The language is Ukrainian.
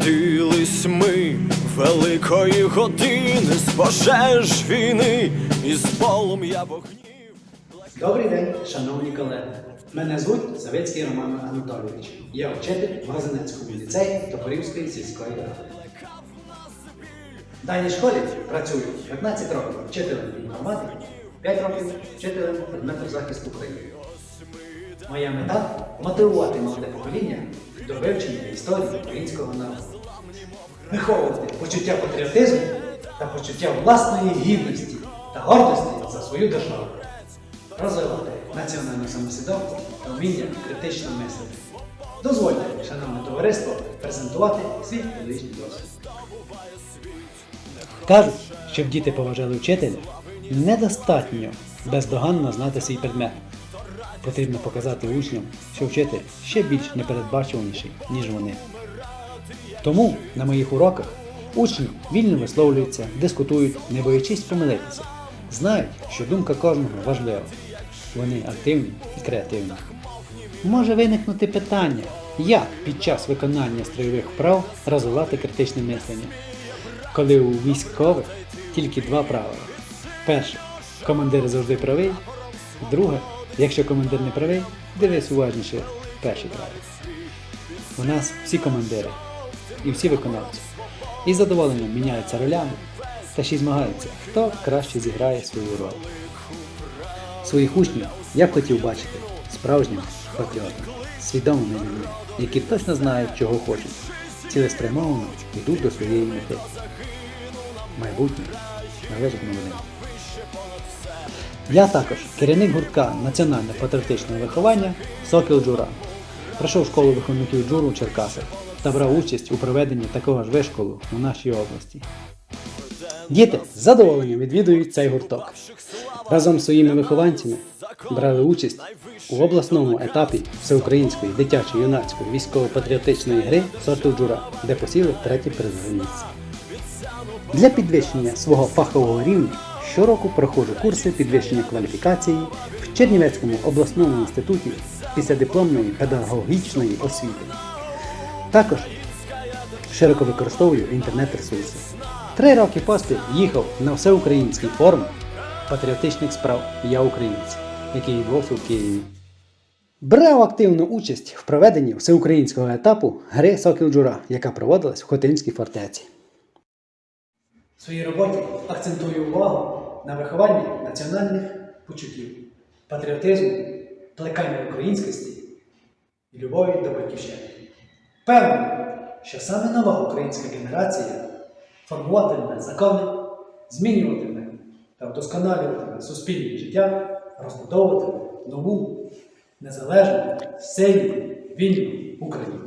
Народились ми великої години з пожеж війни і з полум'я вогнів. Добрий день, шановні колеги. Мене звуть Савицький Роман Анатолійович. Я вчитель в Газанецькому ліцеї Топорівської сільської ради. В даній школі працюю 15 років вчителем інформатики, 5 років вчителем предмету захисту України. Моя мета мотивувати молоде покоління до вивчення історії українського народу, виховувати почуття патріотизму та почуття власної гідності та гордості за свою державу розвивати національну самосвідомість та вміння критично мислити. Дозвольте, шановне товариство, презентувати свій педагогічний досвід. Кажуть, щоб діти поважали вчителя, недостатньо бездоганно знати свій предмет. Потрібно показати учням, що вчитель ще більш непередбачуваніший, ніж вони. Тому на моїх уроках учні вільно висловлюються, дискутують, не боячись помилитися. Знають, що думка кожного важлива. Вони активні і креативні. Може виникнути питання, як під час виконання строєвих вправ розвивати критичне мислення, коли у військових тільки два правила. Перше, командир завжди правий. Друге, якщо командир не правий, дивись уважніше перші правила. У нас всі командири і всі виконавці. І з задоволенням міняються ролями та ще й змагаються, хто краще зіграє свою роль. Своїх учнів я б хотів бачити справжніми патріотами, свідомими людьми, які точно знають, чого хочуть, цілеспрямовано йдуть до своєї мети. Майбутнє належить молодим. Я також керівник гуртка національно-патріотичного виховання Сокіл Джура. Пройшов школу виховників Джуру в Черкасах та брав участь у проведенні такого ж вишколу у нашій області. Діти з задоволенням відвідують цей гурток. Разом з своїми вихованцями брали участь у обласному етапі всеукраїнської дитячої юнацької військово-патріотичної гри сорту Джура, де посіли третє призове місце. Для підвищення свого фахового рівня щороку проходжу курси підвищення кваліфікації в Чернівецькому обласному інституті післядипломної педагогічної освіти. Також широко використовую інтернет-ресурси. Три роки поспіль їхав на всеукраїнський форум патріотичних справ Я українець, який відбувався в Києві. Брав активну участь в проведенні всеукраїнського етапу гри Сокіл Джура, яка проводилась в Хотинській фортеці. Своїй роботі акцентую увагу на вихованні національних почуттів, патріотизму, плекання українськості і любові до батьківщини. Певно, що саме нова українська генерація формуватиме закони, змінюватиме та вдосконалюватиме суспільне життя, розбудовуватиме нову, незалежну, сильну, вільну Україну.